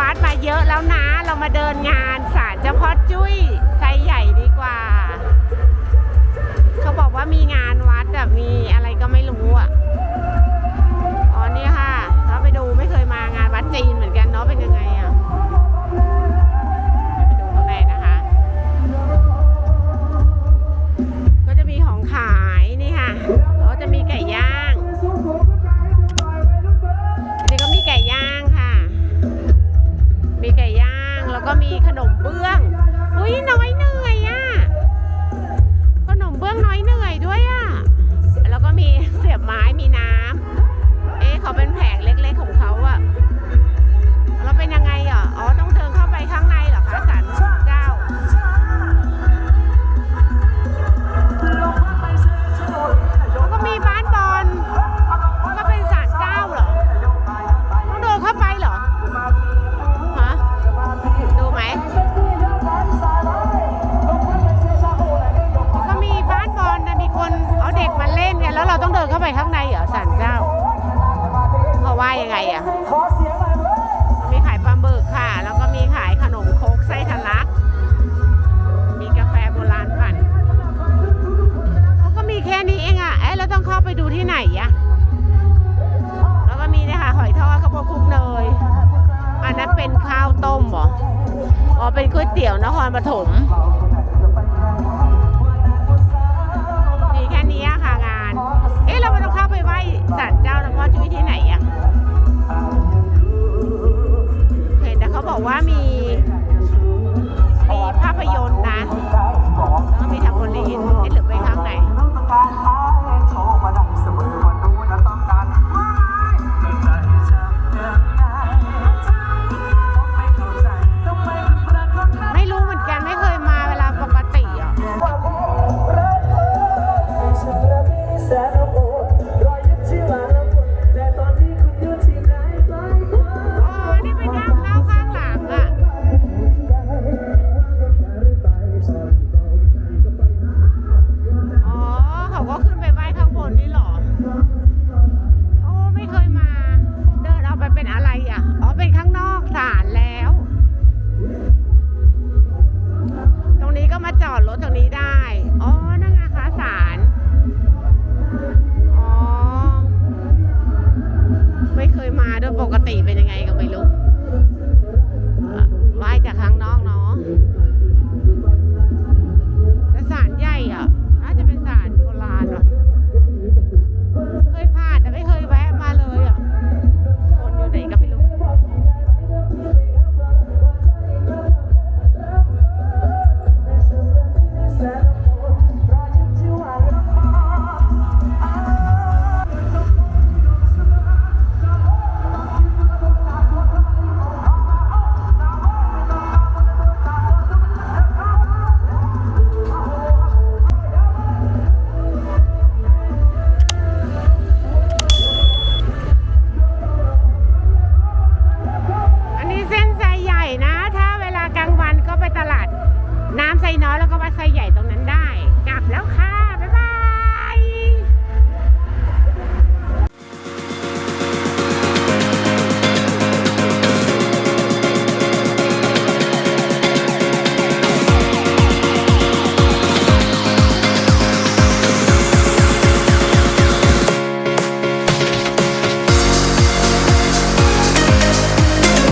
วัดมาเยอะแล้วนะ เรามาเดินงานศาลเจ้าพ่อจุ้ย เอาเด็กมาเล่นกันแล้วเราต้องเดินเข้าไปข้างในเหรอศาลเจ้าเขาว่ายังไงอะมีขายปลาหมึกค่ะ แล้วก็มีขายขนมโคกไส้ทะลัก มีกาแฟโบราณปั่นเขาก็มีแค่นี้เองอะเอ๊ะเราต้องเข้าไปดูที่ไหนอะแล้วก็มีเนะคะหอยทอดข้าวโพดคลุกเนยอันนั้นเป็นข้าวต้มเหรออ๋อเป็นก๋วยเตี๋ยวนครปฐม ศาลเจ้าหลวงพ่อจุ้ยที่ไหนอะเห็นแต่เขาบอกว่ามีมี จอดรถตรงนี้ได้ อ๋อ นั่นไงคะศาลอ๋อ ไม่เคยมาด้วยปกติเป็นยังไงก็ไม่รู้ไหว้จากข้างนอกเนาะ